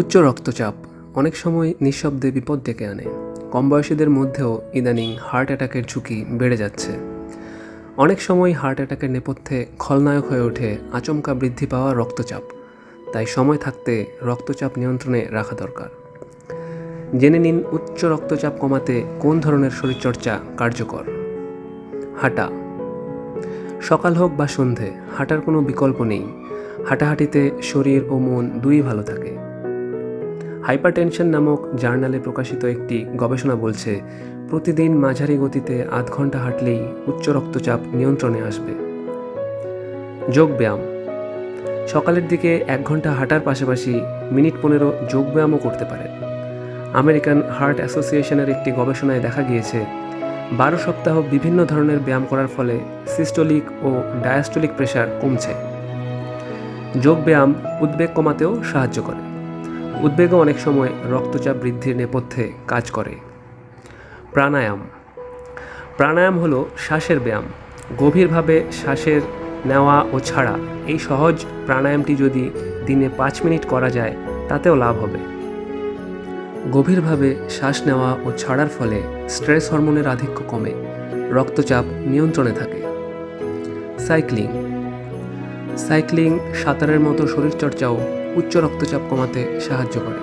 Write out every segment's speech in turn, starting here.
উচ্চ রক্তচাপ অনেক সময় নিঃশব্দে বিপদ ডেকে আনে। কম বয়সীদের মধ্যেও ইদানিং হার্ট অ্যাটাকের ঝুঁকি বেড়ে যাচ্ছে। অনেক সময় হার্ট অ্যাটাকের নেপথ্যে খলনায়ক হয়ে ওঠে আচমকা বৃদ্ধি পাওয়া রক্তচাপ। তাই সময় থাকতে রক্তচাপ নিয়ন্ত্রণে রাখা দরকার। জেনে নিন উচ্চ রক্তচাপ কমাতে কোন ধরনের শরীরচর্চা কার্যকর। হাঁটা। সকাল হোক বা সন্ধে, হাঁটার কোনো বিকল্প নেই। হাঁটাহাঁটিতে শরীর ও মন দুই ভালো থাকে। হাইপারটেনশন নামক জার্নালে প্রকাশিত একটি গবেষণা বলছে, প্রতিদিন মাঝারি গতিতে আধ ঘণ্টা হাঁটলেই উচ্চ রক্তচাপ নিয়ন্ত্রণে আসবে। যোগব্যায়াম সকালের দিকে এক ঘণ্টা হাঁটার পাশাপাশি মিনিট পনেরো যোগব্যায়ামও করতে পারেন আমেরিকান হার্ট অ্যাসোসিয়েশনের একটি গবেষণায় দেখা গিয়েছে, বারো সপ্তাহ বিভিন্ন ধরনের ব্যায়াম করার ফলে সিস্টোলিক ও ডায়াস্টোলিক প্রেশার কমছে। যোগব্যায়াম উদ্বেগ কমাতেও সাহায্য করে। উদ্বেগও অনেক সময় রক্তচাপ বৃদ্ধির নেপথ্যে কাজ করে। প্রাণায়াম। প্রাণায়াম হলো শ্বাসের ব্যায়াম। গভীরভাবে শ্বাসের নেওয়া ও ছাড়া এই সহজ প্রাণায়ামটি যদি দিনে পাঁচ মিনিট করা যায়, তাতেও লাভ হবে। গভীরভাবে শ্বাস নেওয়া ও ছাড়ার ফলে স্ট্রেস হরমোনের আধিক্য কমে, রক্তচাপ নিয়ন্ত্রণে থাকে। সাইক্লিং। সাইক্লিং সাঁতারের মতো শরীরচর্চাও উচ্চ রক্তচাপ কমাতে সাহায্য করে।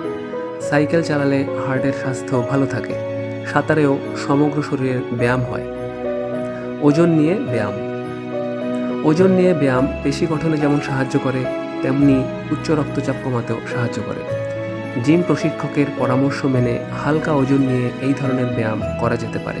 সাইকেল চালালে হার্টের স্বাস্থ্য ভালো থাকে, সাঁতারেও সমগ্র শরীরের ব্যায়াম হয়। ওজন নিয়ে ব্যায়াম। ওজন নিয়ে ব্যায়াম পেশি গঠনে যেমন সাহায্য করে, তেমনি উচ্চ রক্তচাপ কমাতেও সাহায্য করে। জিম প্রশিক্ষকের পরামর্শ মেনে হালকা ওজন নিয়ে এই ধরনের ব্যায়াম করা যেতে পারে।